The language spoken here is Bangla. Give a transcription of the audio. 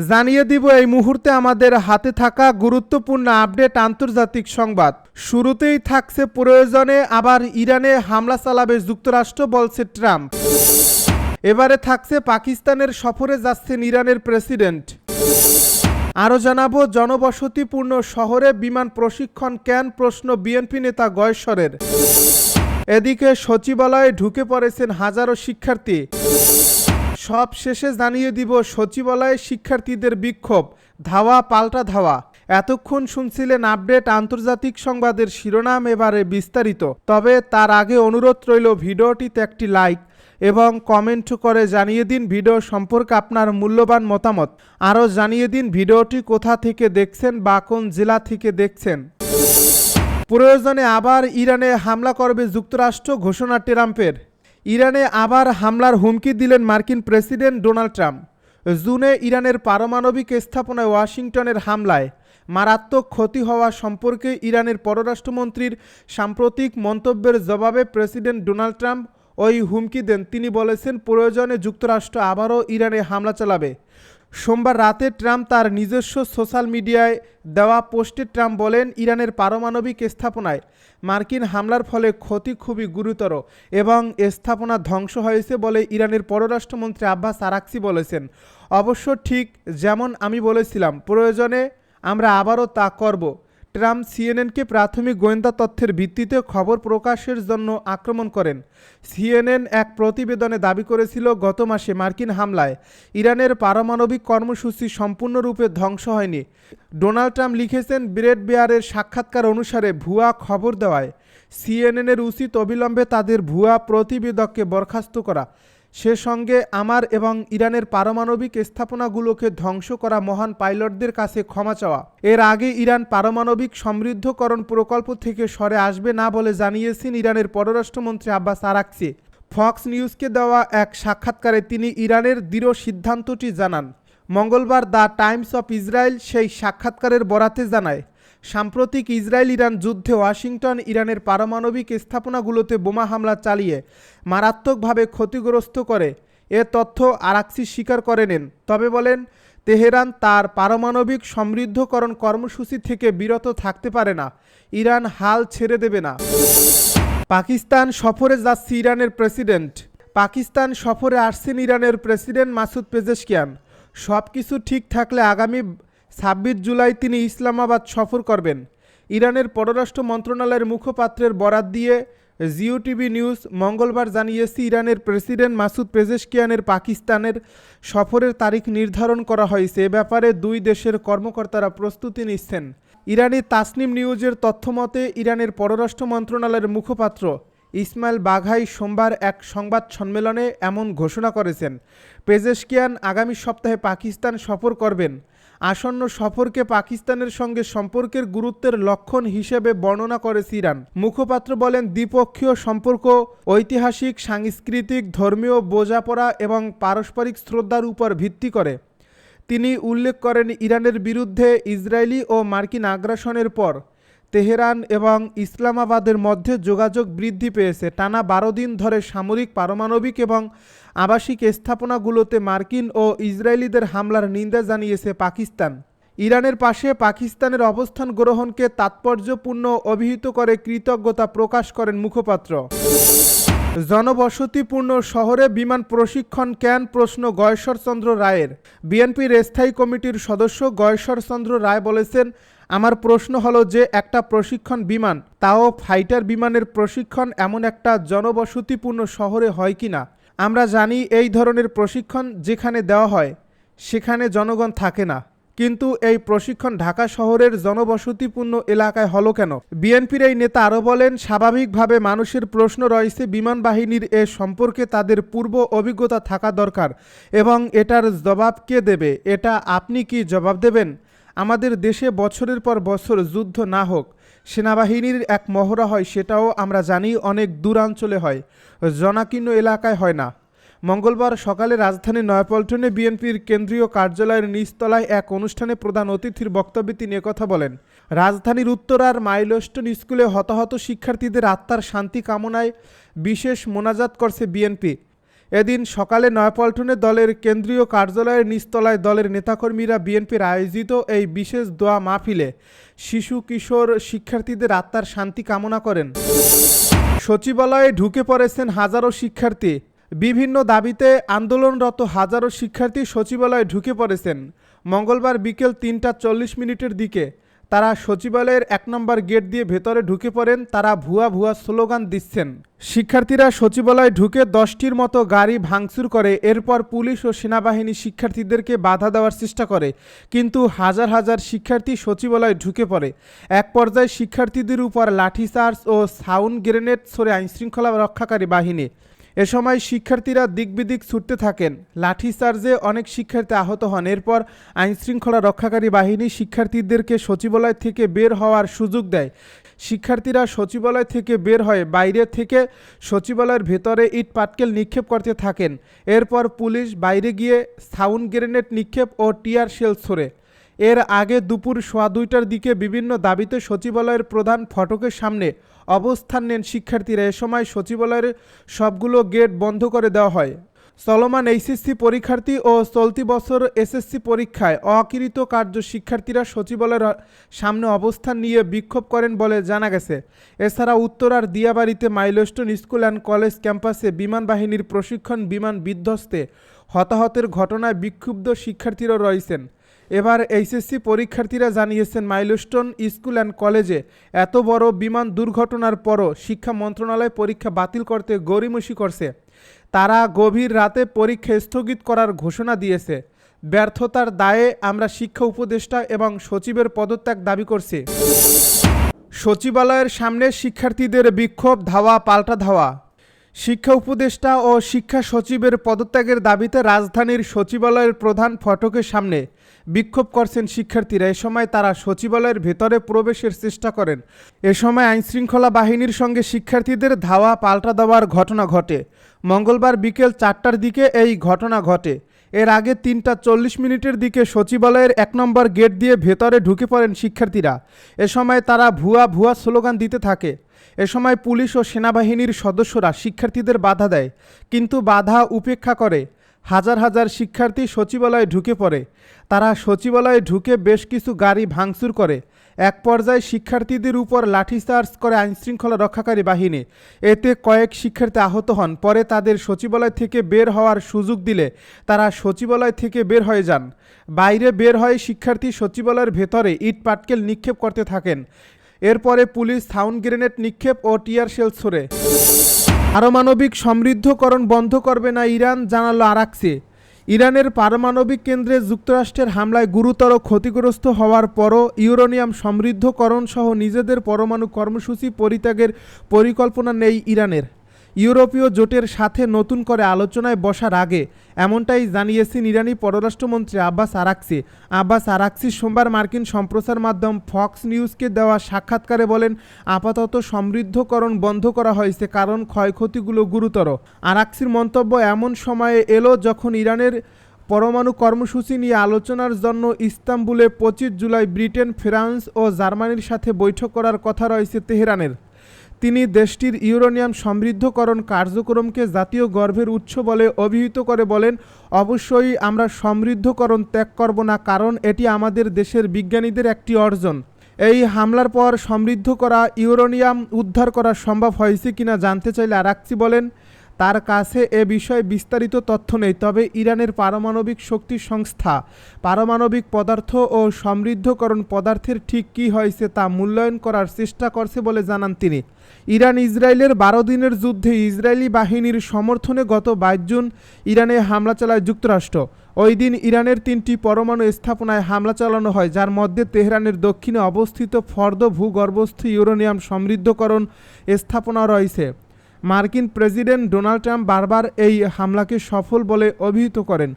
জানিয়ে দিব এই মুহূর্তে আমাদের হাতে থাকা গুরুত্বপূর্ণ আপডেট আন্তর্জাতিক সংবাদ। শুরুতেই থাকছে প্রয়োজনে আবার ইরানে হামলা চালাবে যুক্তরাষ্ট্র, বলছে ট্রাম্প। এবারে থাকছে পাকিস্তানের সফরে যাচ্ছেন ইরানের প্রেসিডেন্ট। আরও জানাব, জনবসতিপূর্ণ শহরে বিমান প্রশিক্ষণ কেন প্রশ্ন বিএনপি নেতা গয়েশ্বরের। এদিকে সচিবালয়ে ঢুকে পড়েছেন হাজারো শিক্ষার্থী। সব শেষে জানিয়ে দিব সচিবালয়ে শিক্ষার্থীদের বিক্ষোভ। ধাওয়া পাল্টা ধাওয়া। এতক্ষণ শুনছিলেন আপডেট আন্তর্জাতিক সংবাদের শিরোনাম এবারে বিস্তারিত। তবে তার আগে অনুরোধ রইল, ভিডিওটিতে একটি লাইক এবং কমেন্ট করে জানিয়ে দিন ভিডিও সম্পর্কে আপনার মূল্যবান মতামত। আরও জানিয়ে দিন ভিডিওটি কোথা থেকে দেখছেন বা কোন জেলা থেকে দেখছেন। প্রয়োজনে আবার ইরানে হামলা করবে যুক্তরাষ্ট্র, ঘোষণা ট্রাম্পের। ইরানে আবার হামলার হুমকি দিলেন মার্কিন প্রেসিডেন্ট ডোনাল্ড ট্রাম্প। জুনে ইরানের পারমাণবিক স্থাপনায় ওয়াশিংটনের হামলায় মারাত্মক ক্ষতি হওয়া সম্পর্কে ইরানের পররাষ্ট্রমন্ত্রীর সাম্প্রতিক মন্তব্যের জবাবে প্রেসিডেন্ট ডোনাল্ড ট্রাম্প ওই হুমকি দেন। তিনি বলেছেন, প্রয়োজনে যুক্তরাষ্ট্র আবারও ইরানে হামলা চালাবে। সোমবার রাতে ট্রাম্প তার নিজস্ব সোশ্যাল মিডিয়ায় দেওয়া পোস্টে ট্রাম্প বলেন, ইরানের পারমাণবিক স্থাপনায় মার্কিন হামলার ফলে ক্ষতি খুবই গুরুতর এবং স্থাপনা ধ্বংস হয়েছে বলে ইরানের পররাষ্ট্রমন্ত্রী আব্বাস আরাকসি বলেছেন। অবশ্য ঠিক যেমন আমি বলেছিলাম, প্রয়োজনে আমরা আবারও তা করব। ট্রাম্প সিএনএনকে প্রাথমিক গোয়েন্দা তথ্যের ভিত্তিতে খবর প্রকাশের জন্য আক্রমণ করেন। সিএনএন এক প্রতিবেদনে দাবি করেছিল, গত মাসে মার্কিন হামলায় ইরানের পারমাণবিক কর্মসূচি সম্পূর্ণরূপে ধ্বংস হয়নি। ডোনাল্ড ট্রাম্প লিখেছেন, ব্রেড বেয়ারের সাক্ষাৎকার অনুসারে ভুয়া খবর দেওয়ায় সিএনএনের উচিত অবিলম্বে তাদের ভুয়া প্রতিবেদককে বরখাস্ত করা। সে সঙ্গে আমার এবং ইরানের পারমাণবিক স্থাপনাগুলোকে ধ্বংস করা মহান পাইলটদের কাছে ক্ষমা চাওয়া। এর আগে ইরান পারমাণবিক সমৃদ্ধকরণ প্রকল্প থেকে সরে আসবে না বলে জানিয়েছেন ইরানের পররাষ্ট্রমন্ত্রী আব্বাস আরাকসি ফক্স নিউজকে দেওয়া এক সাক্ষাৎকারে তিনি ইরানের দৃঢ় সিদ্ধান্তটি জানান। মঙ্গলবার দ্য টাইমস অফ ইসরায়েল সেই সাক্ষাৎকারের বরাতে জানায় সাম্প্রতিক ইসরায়েল ইরান যুদ্ধে ওয়াশিংটন, ইরানের পারমাণবিক স্থাপনাগুলোতে বোমা হামলা চালিয়ে মারাত্মকভাবে ক্ষতিগ্রস্ত করে। এ তথ্য আরাকসি স্বীকার করে নেন তবে বলেন, তেহরান তার পারমাণবিক সমৃদ্ধকরণ কর্মসূচি থেকে বিরত থাকতে পারে না। ইরান হাল ছেড়ে দেবে না। পাকিস্তান সফরে যাচ্ছে ইরানের প্রেসিডেন্ট। পাকিস্তান সফরে আসছেন ইরানের প্রেসিডেন্ট মাসুদ পেজেশকিয়ান। সব কিছু ঠিক থাকলে আগামী ছাব্বিশ জুলাই তিনি ইসলামাবাদ সফর করবেন। ইরানের পররাষ্ট্র মন্ত্রণালয়ের মুখপাত্রের বরাত দিয়ে জিও টিভি নিউজ মঙ্গলবার জানিয়েছে, ইরানের প্রেসিডেন্ট মাসুদ পেজেশকিয়ানের পাকিস্তানের সফরের তারিখ নির্ধারণ করা হয়েছে। এ ব্যাপারে দুই দেশের কর্মকর্তারা প্রস্তুতি নিচ্ছেন। ইরানি তাসনিম নিউজের তথ্যমতে ইরানের পররাষ্ট্র মন্ত্রণালয়ের মুখপাত্র ইসমাইল বাঘাই সোমবার এক সংবাদ সম্মেলনে এমন ঘোষণা করেছেন। পেজেশকিয়ান আগামী সপ্তাহে পাকিস্তান সফর করবেন। আসন্ন সফরকে পাকিস্তানের সঙ্গে সম্পর্কের গুরুত্বের লক্ষণ হিসেবে বর্ণনা করে সিরান। মুখপাত্র বলেন, দ্বিপক্ষীয় সম্পর্ক, ঐতিহাসিক, সাংস্কৃতিক, ধর্মীয় বোঝাপড়া এবং পারস্পরিক শ্রদ্ধার উপর ভিত্তি করে। তিনি উল্লেখ করেন, ইরানের বিরুদ্ধে ইসরায়েলি ও মার্কিন আগ্রাসনের পর তেহরান এবং ইসলামাবাদের মধ্যে যোগাযোগ বৃদ্ধি পেয়েছে। টানা বারো দিন ধরে সামরিক, পারমাণবিক এবং আবাসিক স্থাপনাগুলোতে মার্কিন ও ইসরায়েলিদের হামলার নিন্দা জানিয়েছে পাকিস্তান। ইরানের পাশে পাকিস্তানের অবস্থান গ্রহণকে তাৎপর্যপূর্ণ অভিহিত করে কৃতজ্ঞতা প্রকাশ করেন মুখপাত্র। জনবসতিপূর্ণ শহরে বিমান প্রশিক্ষণ ক্যান প্রশ্ন গয়েশ্বরচন্দ্র রায়ের। বিএনপির স্থায়ী কমিটির সদস্য গয়েশ্বরচন্দ্র রায় বলেছেন, আমার প্রশ্ন হলো যে একটা প্রশিক্ষণ বিমান, তাও ফাইটার বিমানের প্রশিক্ষণ এমন একটা জনবসতিপূর্ণ শহরে হয় কি না আমরা জানি এই ধরনের প্রশিক্ষণ যেখানে দেওয়া হয়, সেখানে জনগণ থাকে না। কিন্তু এই প্রশিক্ষণ ঢাকা শহরের জনবসতিপূর্ণ এলাকায় হলো কেন? বিএনপির এই নেতা আরও বলেন, স্বাভাবিকভাবে মানুষের প্রশ্ন রয়েছে, বিমান বাহিনীর এ সম্পর্কে তাদের পূর্ব অভিজ্ঞতা থাকা দরকার এবং এটার জবাব কে দেবে? এটা আপনি কি জবাব দেবেন? আমাদের দেশে বছরের পর বছর যুদ্ধ না হোক সেনাবাহিনীর এক মহড়া হয়, সেটাও আমরা জানি অনেক দূরাঞ্চলে হয়, জনাকীর্ণ এলাকায় হয় না। মঙ্গলবার সকালে রাজধানীর নয়াপল্টনে বিএনপির কেন্দ্রীয় কার্যালয়ের নিচতলায় এক অনুষ্ঠানে প্রধান অতিথির বক্তব্যে তিনি একথা বলেন, রাজধানীর উত্তরার মাইলস্টোন স্কুলে হতাহত শিক্ষার্থীদের আত্মার শান্তি কামনায় বিশেষ মোনাজাত করছে বিএনপি। এদিন সকালে নয়াপল্টনে দলের কেন্দ্রীয় কার্যালয়ের নিচতলায় দলের নেতাকর্মীরা বিএনপির আয়োজিত এই বিশেষ দোয়া মাহফিলে শিশু, কিশোর শিক্ষার্থীদের আত্মার শান্তি কামনা করেন। সচিবালয়ে ঢুকে পড়েছেন হাজারো শিক্ষার্থী। বিভিন্ন দাবিতে আন্দোলনরত হাজারো শিক্ষার্থী সচিবালয়ে ঢুকে পড়েছেন। মঙ্গলবার বিকেল তিনটা চল্লিশ মিনিটের দিকে তারা সচিবালয়ের এক নম্বর গেট দিয়ে ভেতরে ঢুকে পড়েন, তারা ভুয়া ভুয়া স্লোগান দিচ্ছেন। শিক্ষার্থীরা সচিবালয়ে ঢুকে দশটির মতো গাড়ি ভাঙচুর করে, এরপর পুলিশ ও সেনাবাহিনী শিক্ষার্থীদেরকে বাধা দেওয়ার চেষ্টা করে। কিন্তু হাজার হাজার শিক্ষার্থী সচিবালয়ে ঢুকে পড়ে। এক পর্যায়ে শিক্ষার্থীদের উপর লাঠিচার্জ ও সাউন্ড গ্রেনেড ছড়ে আইনশৃঙ্খলা রক্ষাকারী বাহিনী এ সময় শিক্ষার্থীরা দিকবিদিক ছুটতে থাকেন। লাঠিচার্জে অনেক শিক্ষার্থী আহত হন। এরপর আইনশৃঙ্খলা রক্ষাকারী বাহিনী শিক্ষার্থীদেরকে সচিবালয় থেকে বের হওয়ার সুযোগ দেয়। শিক্ষার্থীরা সচিবালয় থেকে বের হয়ে বাইরে থেকে সচিবালয়ের ভেতরে ইট পাটকেল নিক্ষেপ করতে থাকেন। এরপর পুলিশ বাইরে গিয়ে সাউন্ড গ্রেনেড নিক্ষেপ ও টিয়ার শেল ছোড়ে। এর আগে দুপুর সোয়া দুইটার দিকে বিভিন্ন দাবিতে সচিবালয়ের প্রধান ফটকের সামনে অবস্থান নেন শিক্ষার্থীরা। এ সময় সচিবালয়ের সবগুলো গেট বন্ধ করে দেওয়া হয়। চলমান এইচএসসি পরীক্ষার্থী ও চলতি বছর এসএসসি পরীক্ষায় অকৃত কার্য শিক্ষার্থীরা সচিবালয়ের সামনে অবস্থান নিয়ে বিক্ষোভ করেন বলে জানা গেছে। এছাড়া উত্তরার দিয়াবাড়িতে মাইলস্টোন স্কুল অ্যান্ড কলেজ ক্যাম্পাসে বিমান বাহিনীর প্রশিক্ষণ বিমান বিধ্বস্তে হতাহতের ঘটনায় বিক্ষুব্ধ শিক্ষার্থীরা রয়েছেন। এবার এইচএসসি পরীক্ষার্থীরা জানিয়েছেন মাইলস্টোন স্কুল অ্যান্ড কলেজে এত বড় বিমান দুর্ঘটনার পরও শিক্ষা মন্ত্রণালয় পরীক্ষা বাতিল করতে গড়িমসি করছে। তারা গভীর রাতে পরীক্ষা স্থগিত করার ঘোষণা দিয়েছে। ব্যর্থতার দায়ে আমরা শিক্ষা উপদেষ্টা এবং সচিবের পদত্যাগ দাবি করছি। সচিবালয়ের সামনে শিক্ষার্থীদের বিক্ষোভ, ধাওয়া, পাল্টা ধাওয়া। শিক্ষা উপদেষ্টা ও শিক্ষা সচিবের পদত্যাগের দাবিতে রাজধানীর সচিবালয়ের প্রধান ফটকের সামনে বিক্ষোভ করছেন শিক্ষার্থীরা। এ সময় তারা সচিবালয়ের ভেতরে প্রবেশের চেষ্টা করেন। এ সময় আইনশৃঙ্খলা বাহিনীর সঙ্গে শিক্ষার্থীদের ধাওয়া পাল্টা দেওয়ার ঘটনা ঘটে। মঙ্গলবার বিকেল চারটার দিকে এই ঘটনা ঘটে। এর আগে তিনটা চল্লিশ মিনিটের দিকে সচিবালয়ের এক নম্বর গেট দিয়ে ভেতরে ঢুকে পড়েন শিক্ষার্থীরা। এ সময় তারা ভুয়া ভুয়া স্লোগান দিতে থাকে। এ সময় পুলিশ ও সেনাবাহিনীর সদস্যরা শিক্ষার্থীদের বাধা দেয়, কিন্তু বাধা উপেক্ষা করে। হাজার হাজার শিক্ষার্থী সচিবালয়ে ঢুকে পড়ে। তারা সচিবালয়ে ঢুকে বেশ কিছু গাড়ি ভাঙচুর করে। এক পর্যায়ে শিক্ষার্থীদের উপর লাঠিচার্জ করে আইনশৃঙ্খলা রক্ষাকারী বাহিনী। এতে কয়েক শিক্ষার্থী আহত হন। পরে তাদের সচিবালয় থেকে বের হওয়ার সুযোগ দিলে তারা সচিবালয় থেকে বের হয়ে যান। বাইরে বের হয়ে শিক্ষার্থী সচিবালয়ের ভেতরে ইট পাটকেল নিক্ষেপ করতে থাকেন। এরপরে পুলিশ সাউন্ড গ্রেনেড নিক্ষেপ ও টিয়ার শেল ছোড়ে। পারমাণবিক সমৃদ্ধকরণ বন্ধ করবে না ইরান, জানালো আরাকসি। ইরানের পারমাণবিক কেন্দ্রে যুক্তরাষ্ট্রের হামলায় গুরুতর ক্ষতিগ্রস্ত হওয়ার পরও ইউরোনিয়াম সমৃদ্ধকরণ সহ নিজেদের পরমাণু কর্মসূচি পরিত্যাগের পরিকল্পনা নেই ইরানের। ইউরোপীয় জোটের সাথে নতুন করে আলোচনায় বসার আগে এমনটাই জানিয়েছেন ইরানি পররাষ্ট্রমন্ত্রী আব্বাস আরাকসি। আব্বাস আরাকসি সোমবার মার্কিন সম্প্রচার মাধ্যম ফক্স নিউজকে দেওয়া সাক্ষাৎকারে বলেন, আপাতত সমৃদ্ধকরণ বন্ধ করা হয়েছে, কারণ ক্ষয়ক্ষতিগুলো গুরুতর। আরাকসির মন্তব্য এমন সময়ে এলো যখন ইরানের পরমাণু কর্মসূচি নিয়ে আলোচনার জন্য ইস্তাম্বুলে পঁচিশ জুলাই ব্রিটেন, ফ্রান্স ও জার্মানির সাথে বৈঠক করার কথা রয়েছে তেহরানের। তিনি দেশটির ইউরোনিয়াম সমৃদ্ধকরণ কার্যক্রমকে জাতীয় গর্ভের উৎস বলে অভিহিত করে বলেন, অবশ্যই আমরা সমৃদ্ধকরণ ত্যাগ করব না, কারণ এটি আমাদের দেশের বিজ্ঞানীদের একটি অর্জন। এই হামলার পর সমৃদ্ধ করা ইউরোনিয়াম উদ্ধার করা সম্ভব হয়েছে কিনা জানতে চাইলে আরাকচি বলেন তার কাছে এ বিষয়ে বিস্তারিত তথ্য নেই, তবে ইরানের পারমাণবিক শক্তি সংস্থা পারমাণবিক পদার্থ ও সমৃদ্ধকরণ পদার্থের ঠিক কী হয়েছে তা মূল্যায়ন করার চেষ্টা করছে বলে জানান তিনি। ইরান ইসরায়েলের বারো দিনের যুদ্ধে ইসরায়েলি বাহিনীর সমর্থনে গত বাইশ জুন ইরানে হামলা চালায় যুক্তরাষ্ট্র। ওই দিন ইরানের তিনটি পরমাণু স্থাপনায় হামলা চালানো হয়, যার মধ্যে তেহরানের দক্ষিণে অবস্থিত ফর্দ ভূগর্ভস্থ ইউরেনিয়াম সমৃদ্ধকরণ স্থাপনা রয়েছে। মার্কিন প্রেসিডেন্ট ডোনাল্ড ট্রাম্প বারবার এই হামলাকে সফল বলে অভিহিত করেন।